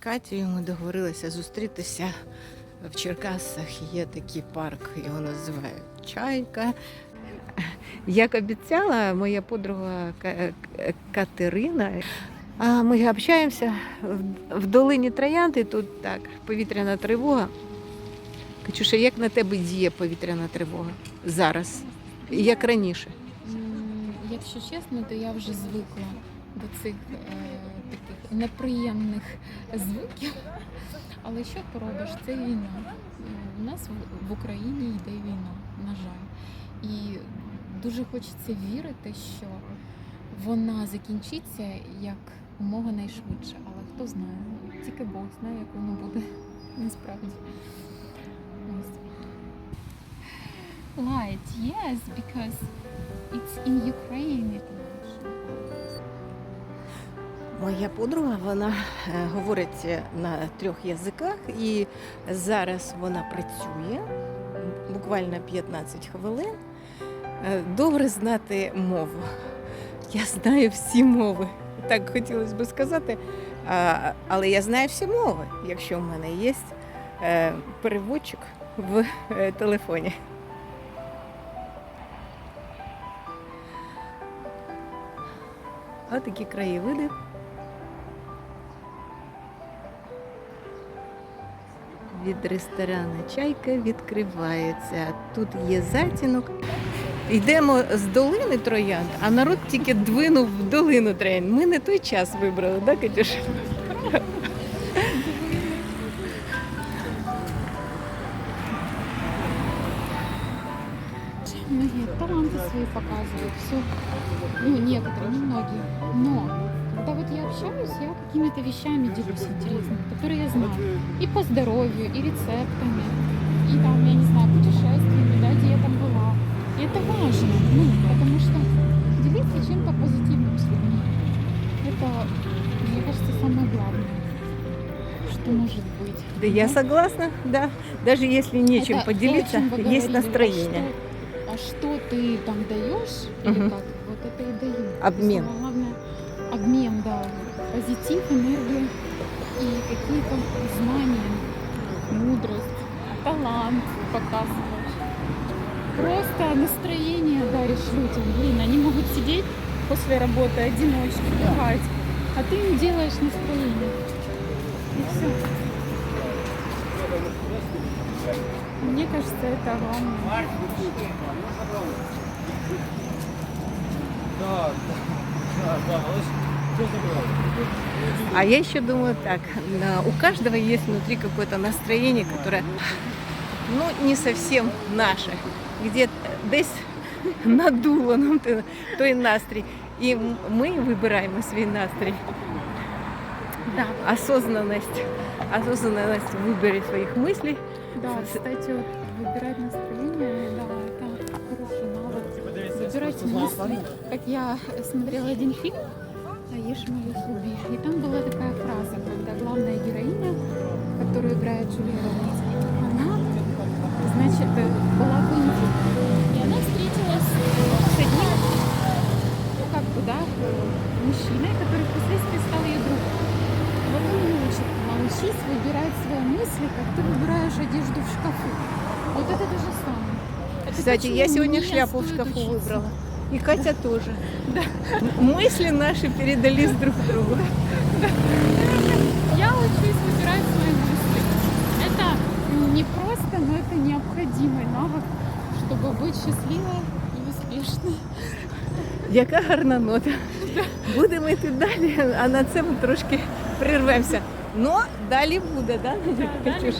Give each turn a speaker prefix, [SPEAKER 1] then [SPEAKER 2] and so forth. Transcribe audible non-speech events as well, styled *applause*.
[SPEAKER 1] Катєю ми договорилися зустрітися в Черкасах. Є такий парк, його називають Чайка. Як обіцяла моя подруга Катерина, а ми общаємося в- долині Троянди, тут так, повітряна тривога. Катюша, як на тебе діє повітряна тривога зараз? Як раніше?
[SPEAKER 2] Якщо чесно, то я вже звикла до цих е, таких неприємних звуків. Але що поробиш? Це війна. У нас в- Україні йде війна, на жаль. І дуже хочеться вірити, що вона закінчиться як умога найшвидше. Але хто знає? Тільки Бог знає, як воно буде *laughs* насправді. Light, yes, because it's in Ukraine.
[SPEAKER 1] Моя подруга вона е, говорить на трьох язиках, і зараз вона працює буквально 15 хвилин. Е, Добре знати мову. Я знаю всі мови. Так хотілося б сказати. Але я знаю всі мови, якщо в мене є е, переводчик в телефоні. Ось такі краєвиди. від ресторану Чайка відкривається. Тут є затінок. Йдемо з долини Троянд, а народ тільки двинув в долину Троянд. Ми не той час вибрали, так, Катюш?
[SPEAKER 2] Многие таланты свои показывают, все. Ну, некоторые, не многие. Но когда вот я общаюсь, я какими-то вещами делюсь интересными, которые я знаю. И по здоровью, и рецептами, и там, я не знаю, путешествиями, да, где я там была. И это важно, ну, потому что делиться чем-то позитивным с людьми. Это, мне кажется, самое главное, что может быть.
[SPEAKER 1] Да, я согласна, да. Даже если нечем
[SPEAKER 2] Это
[SPEAKER 1] поделиться,
[SPEAKER 2] то,
[SPEAKER 1] есть
[SPEAKER 2] говорили,
[SPEAKER 1] настроение.
[SPEAKER 2] А что, а что ты там даешь, или
[SPEAKER 1] Мгм.
[SPEAKER 2] как, вот это и даю.
[SPEAKER 1] Обмен.
[SPEAKER 2] Самое главное, обмен, да. Позитив, энергия и какие-то знания, мудрость, талант показываешь. Просто настроение даришь людям. Блин, они могут сидеть после работы одиночки, бухать, а ты им делаешь настроение. И все. Мне кажется, это главное.
[SPEAKER 1] А я еще думаю так, на- у каждого есть внутри какое-то настроение, которое, ну, не совсем наше, где десь надуло нам той- той настрій. І м- ми вибираємо свій настрій.
[SPEAKER 2] Да,
[SPEAKER 1] Осознанность, осознанность в выборе своих мыслей.
[SPEAKER 2] да, кстати, вот выбирать настроение, да, это хороший навык. Выбирать мысли. Как я смотрела один фильм «Аешь молись, люби», и там была такая фраза, когда главная героиня, которую играет Джулия Робертс, она, значит, э, была в Индии, и она встретилась с одним, ну, как бы, да, э, мужчиной, который впоследствии стал ее другом. Вот он ее учит, научись выбирать свои мысли, как ты выбираешь одежду в шкафу. Вот это то же самое. Это
[SPEAKER 1] Кстати,
[SPEAKER 2] почему
[SPEAKER 1] я сегодня
[SPEAKER 2] мне
[SPEAKER 1] шляпу в
[SPEAKER 2] стоит
[SPEAKER 1] шкафу
[SPEAKER 2] учиться.
[SPEAKER 1] выбрала. И Катя тоже. М- Мысли наши передались друг другу.
[SPEAKER 2] Я учусь выбирать свои мысли. Это не просто, но это необходимый навык, чтобы быть счастливой и успешной.
[SPEAKER 1] Яка гарна нота. Будемо йти далі, а на це ми трошки прервемося. Ну, далі буде, да, Катюш?